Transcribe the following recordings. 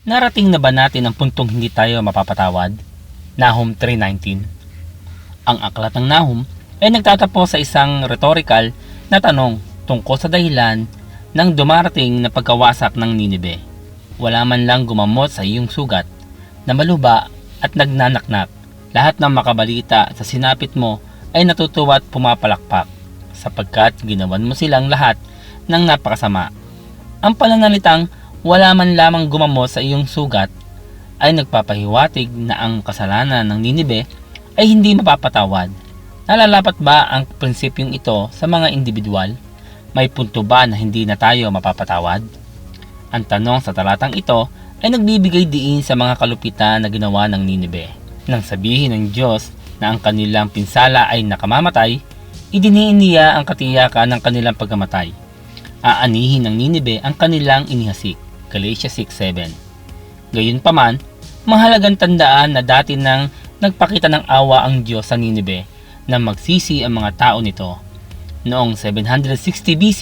Narating na ba natin ang puntong hindi tayo mapapatawad? Nahum 3.19 Ang aklat ng Nahum ay nagtatapos sa isang rhetorical na tanong tungkol sa dahilan ng dumarating na pagkawasak ng Ninibe. Wala man lang gumamot sa iyong sugat na maluba at nagnanaknak. Lahat ng makabalita sa sinapit mo ay natutuwa at pumapalakpak sapagkat ginawan mo silang lahat ng napakasama. Ang pananalitang wala man lamang gumamot sa iyong sugat ay nagpapahiwatig na ang kasalanan ng Ninibe ay hindi mapapatawad. Nalalapat ba ang prinsipyong ito sa mga individual? May punto ba na hindi na tayo mapapatawad? Ang tanong sa talatang ito ay nagbibigay diin sa mga kalupitan na ginawa ng Ninibe. Nang sabihin ng Diyos na ang kanilang pinsala ay nakamamatay, idiniin niya ang katiyakan ng kanilang pagkamatay. Aanihin ng Ninibe ang kanilang inihasik. Galatia 6.7 Gayunpaman, mahalagang tandaan na dati nang nagpakita ng awa ang Diyos sa Ninibe na magsisi ang mga tao nito. Noong 760 BC,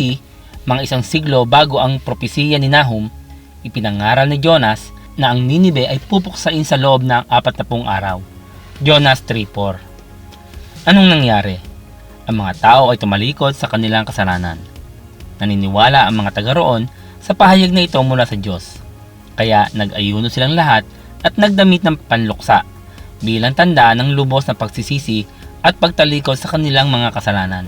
mga isang siglo bago ang propesiya ni Nahum, ipinangaral ni Jonas na ang Ninibe ay pupuksain sa loob ng apat na pung araw. Jonas 3.4 Anong nangyari? Ang mga tao ay tumalikod sa kanilang kasalanan. Naniniwala ang mga taga roon sa pahayag na ito mula sa Diyos. Kaya nag-ayuno silang lahat at nagdamit ng panluksa bilang tanda ng lubos na pagsisisi at pagtalikod sa kanilang mga kasalanan.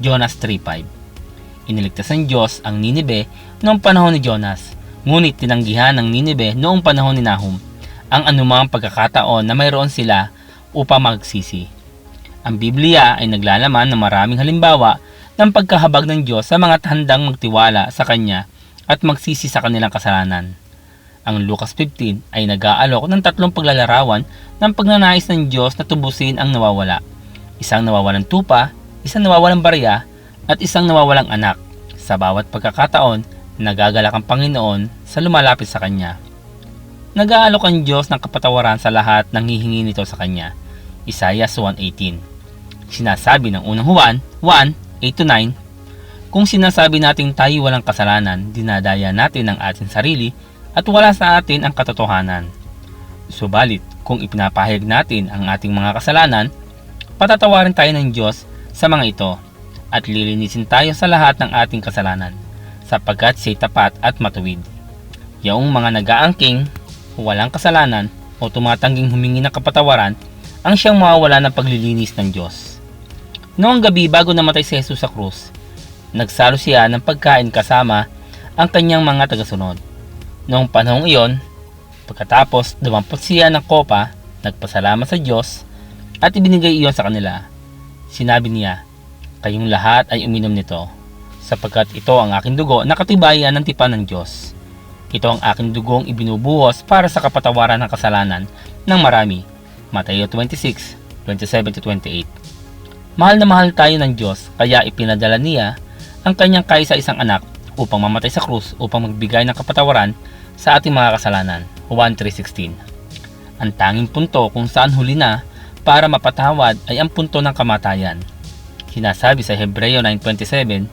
Jonas 3.5 Iniligtas ng Diyos ang Ninibe noong panahon ni Jonas, ngunit tinanggihan ng Ninibe noong panahon ni Nahum ang anumang pagkakataon na mayroon sila upang magsisi. Ang Biblia ay naglalaman ng maraming halimbawa ng pagkahabag ng Diyos sa mga handang magtiwala sa Kanya at magsisi sa kanilang kasalanan. Ang Lucas 15 ay nag-aalok ng tatlong paglalarawan ng pagnanais ng Diyos na tubusin ang nawawala. Isang nawawalang tupa, isang nawawalang barya, at isang nawawalang anak. Sa bawat pagkakataon, nagagalak ang Panginoon sa lumalapit sa Kanya. Nag-aalok ang Diyos ng kapatawaran sa lahat ng hihingi nito sa Kanya. Isaiah 1.18 Sinasabi ng unang Juan 1.8-9 kung sinasabi nating tayo walang kasalanan, dinadaya natin ang ating sarili at wala sa atin ang katotohanan. Subalit, kung ipinapahayag natin ang ating mga kasalanan, patatawarin tayo ng Diyos sa mga ito at lilinisin tayo sa lahat ng ating kasalanan sapagkat siya'y tapat at matuwid. Yaong mga nag-aangking, walang kasalanan o tumatangging humingi ng kapatawaran ang siyang mawawala ng paglilinis ng Diyos. Noong gabi bago namatay si Jesus sa krus, nagsalo siya ng pagkain kasama ang kanyang mga tagasunod. Noong panahong iyon, pagkatapos dumampot siya ng kopa, nagpasalamat sa Diyos at ibinigay iyon sa kanila. Sinabi niya, kayong lahat ay uminom nito, sapagkat ito ang aking dugo na katibayan ng tipan ng Diyos. Ito ang aking dugong ibinubuhos para sa kapatawaran ng kasalanan ng marami. Mateo 26, 27-28 Mahal na mahal tayo ng Diyos, kaya ipinadala niya ang kanyang kaisa-isang anak upang mamatay sa krus upang magbigay ng kapatawaran sa ating mga kasalanan. Juan 3.16 Ang tanging punto kung saan huli na para mapatawad ay ang punto ng kamatayan. Sinasabi sa Hebreo 9.27,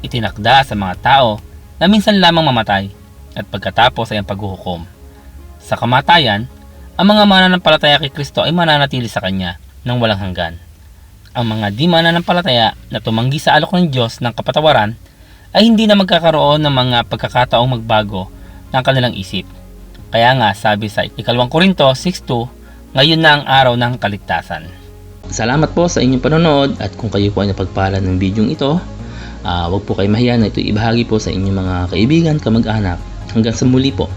itinakda sa mga tao na minsan lamang mamatay at pagkatapos ay ang paghuhukom. Sa kamatayan, ang mga mananampalataya kay Kristo ay mananatili sa Kanya ng walang hanggan ang mga di mananampalataya na tumanggi sa alok ng Diyos ng kapatawaran ay hindi na magkakaroon ng mga pagkakataong magbago ng kanilang isip. Kaya nga sabi sa ikalawang Korinto 6.2, ngayon na ang araw ng kaligtasan. Salamat po sa inyong panonood at kung kayo po ay napagpala ng bidyong ito, uh, huwag po kayo mahiya na ito ibahagi po sa inyong mga kaibigan, kamag-anak. Hanggang sa muli po.